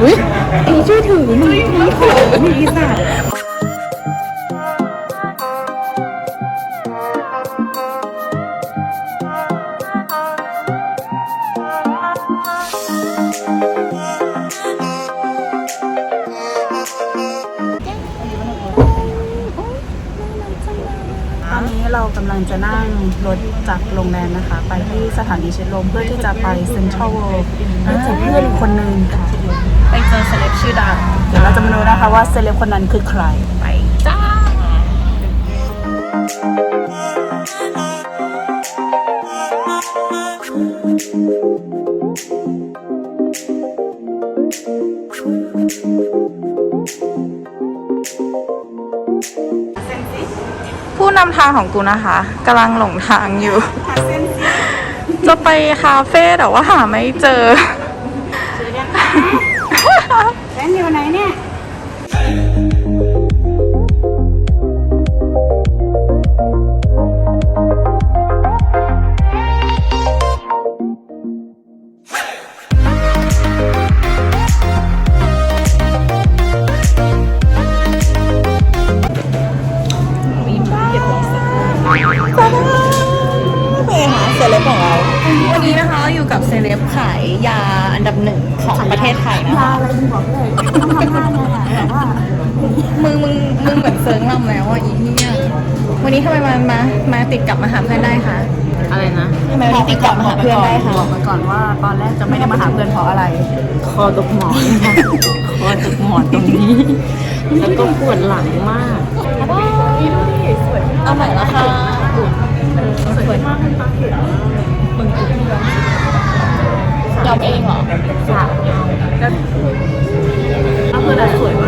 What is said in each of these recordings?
อุ้ยไอ้ช่วยถือหน่อยนี่ถือนี่อีสัตว์ตอนนี้เรากำลังจะนั่งรถจากโรงแรมนะคะ ไปที่สถานีเชิดลมเพื่อที่จะไปเซ็นทรัลเวิลด์ไปเจอเพื่อนอีกคนนึงค่ะไปเจ อเซเลบชื่อดังเดี๋ยวเราจะมาดูนะคะว่าเซเลบคนนั้นคือใครไปจ้าผู้นำทางของกูนะคะกำลังหลงทางอยู่ จะไปคาเฟ่แต่ว่าหาไม่เจอ แฟนอยู่ไหนเนี่ย อันดับหนึ่งของประเทศไทยนะคะ อะไรมึงบอกเลยต้องทำหน้าไงอะแต่ว่ามึงมึงมึงเหมือนเซิร์งลำแล้วอะอีเหี้ยวันนี้ทำไมมามามาติดกลับมาหาเพื่อนได้คะอะไรนะทำไมวันนี้ติดกลับมาหาเพื่อนได้คะบอกมาก่อนว่าตอนแรกจะไม่ได้มาหาเพื่อนเพราะอะไร คอตกหมอนค่ะคอตกหมอนตรงนี้ แล้วก็ปวดหลังมาก เอาใหม่ละค่ะสวยมากเป็นปลาเข็ด ยอมเองเหรอค่ะแล้วเอาเพื่อนสวยม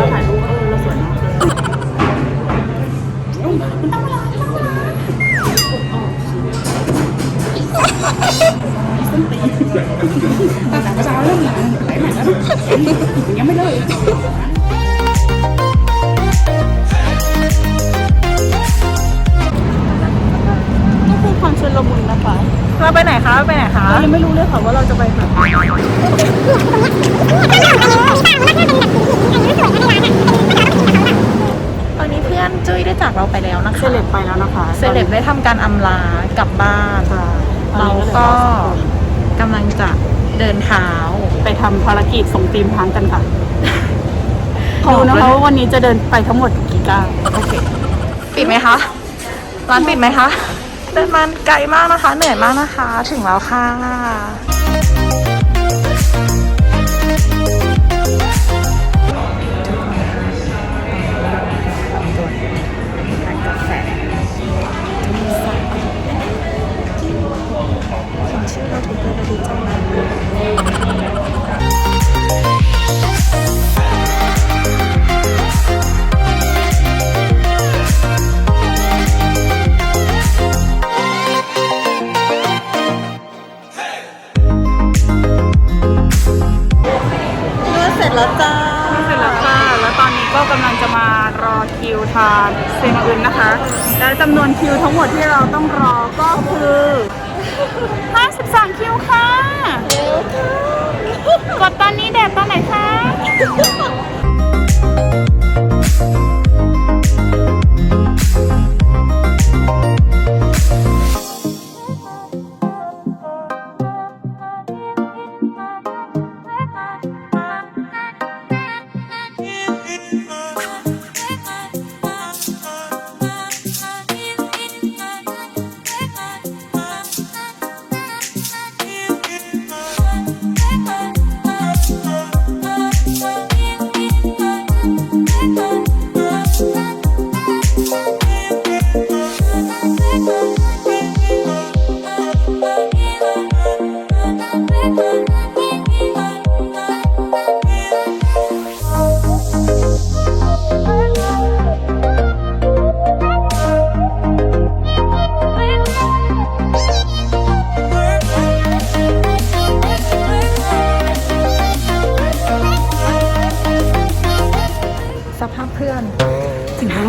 าก ยังไม่รู้เลยค่ะว่าเราจะไปไหนตอนนี้เพื่อนจุ้ยได้จากเราไปแล้วนะเซคะเลบไปแล้วนะคะเซเลบได้ทำการอำลากลับบ้าน ค่ะเราก็กำลังจะเดินเท้า ไปทำภารกิจส่งทีมพังกันค่ะดูนะคะว่าวันนี้จะเดินไปทั้งหมดกี่ก้าวโอเค ปิดไหมคะ ร้านปิดไหมคะ เดินมาไกลมากนะคะ เหนื่อยมากนะคะ ถึงแล้วค่ะ ก็กำลังจะมารอคิวทานเซนอึนนะคะ และจำนวนคิวทั้งหมดที่เราต้องรอก็คือ 53 คิวค่ะ กดตอนนี้แดดตอนไหนคะ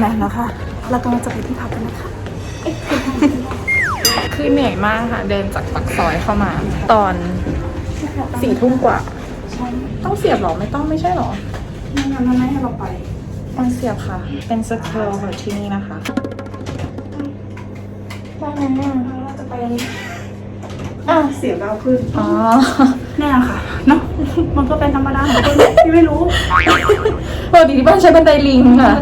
ถึงโรงแรมแล้วค่ะ เรากำลังจะไปที่พักกันนะคะ คือเหนื่อยมากค่ะ เดินจากปากซอยเข้ามา ตอนสี่ทุ่มกว่าใช่ห้องต้องเสียบเหรอ ไม่ต้องไม่ใช่เหรอไม่งั้นมันไม่ให้เราไปต้องเสียบค่ะ เป็นสเกลของที่นี่นะคะได้ไหมอะเราจะไปอะเสียงเราขึ้น อ๋อเนี่ยค่ะ เนาะ มันก็เป็นธรรมดาของคนที่ไม่รู้ปกติที่บ้านใช้บันไดลิงค่ะ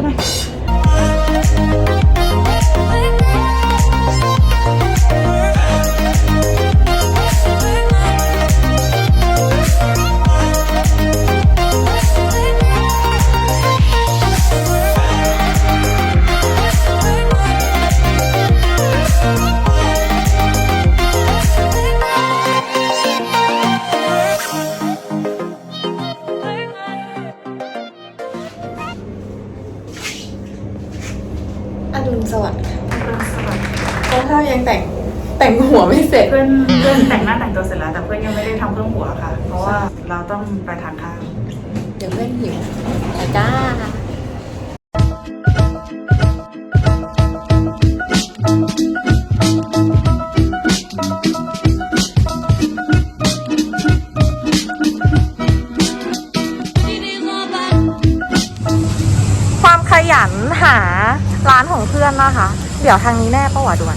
ไม่เสร็จ เพื่อนเพื่อนแต่งหน้าแต่งตัวเสร็จแล้วแต่เพื่อนยังไม่ได้ทำเครื่องหัวค่ะ เพราะว่าเราต้องไปทานข้าวเดี๋ยวเพื่อนหิวไปจ้าความขยันหาร้านของเพื่อนนะคะ เดี๋ยวทางนี้แน่ปะวะด่วน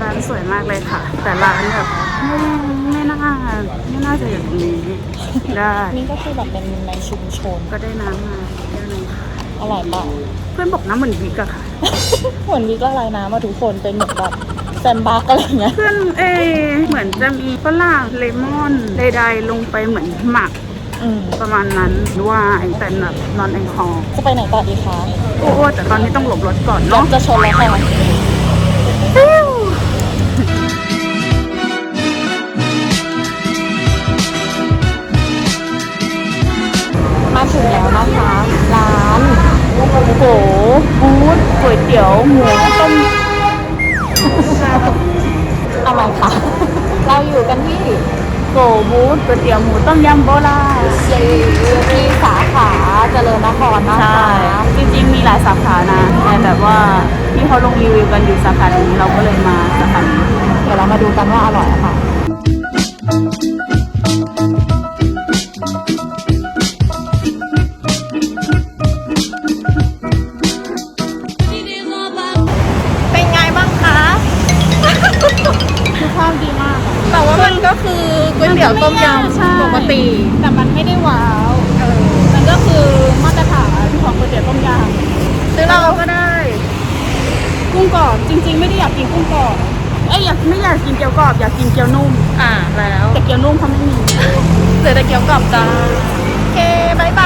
ร้านสวยมากเลยค่ะ แต่ร้านแบบไม่ไม่น่าไม่น่าจะอย่างนี้ได้นี่ก็คือแบบเป็นในชุมชนก็ได้น้ำมาแก้วหนึงค่ะอร่อยเปล่าเพื่อนบอกน้ำเหมือนวิกอะค่ะ เหมือนวิกละลายน้ำมาทุกคนเป็นเหมือนแบบแซมบักอะไรอย่างเงี้ยเพื่อนเอเหมือนจะมีฝรั่งเลมอนใดๆลงไปเหมือนหมักอืมประมาณนั้นว่าแต่แบบนอนแอลกอฮอล์จะไปไหนต่อดีคะโอ้แต่ตอนนี้ต้องหลบรถก่อนรถเนาะจะชนแล้วค่ะ ถึงแล้วนะคะ ร้านโกบูธก๋วยเตี๋ยวหมูต้มอะไรคะเราอยู่กันที่โกบูธก๋วยเตี๋ยวหมูต้มยำโบราณที่สาขาเจริญนครนะคะ จริงๆมีหลายสาขานะ แต่แบบว่าที่เขาลงรีวิวกันอยู่สาขานี้เราก็เลยมาสาขานี้เดี๋ยวเรามาดูกันว่าอร่อยอะค่ะเป็ มันก็คือก๋วยเตี๋ยวต้มยใช่ำปกติ แต่มันไม่ได้ว้าวเออมันก็คือมาตรฐานของก๋วยเตี๋ยวต้มยำซื้อเราก็ได้ กุ้งกรอบจริง ๆ ไม่ได้อยากกินกุ้งกรอบเอ้ยอยากไม่อยากกินเกี๊ยวกรอบอยากกินเกี๊ยวนุ่ม อ่าแล้วแต่เกี๊ยวนุ่มเขาไม่มีเหลือแต่เกี๊ยวกรอบจ้าโอเคบายบาย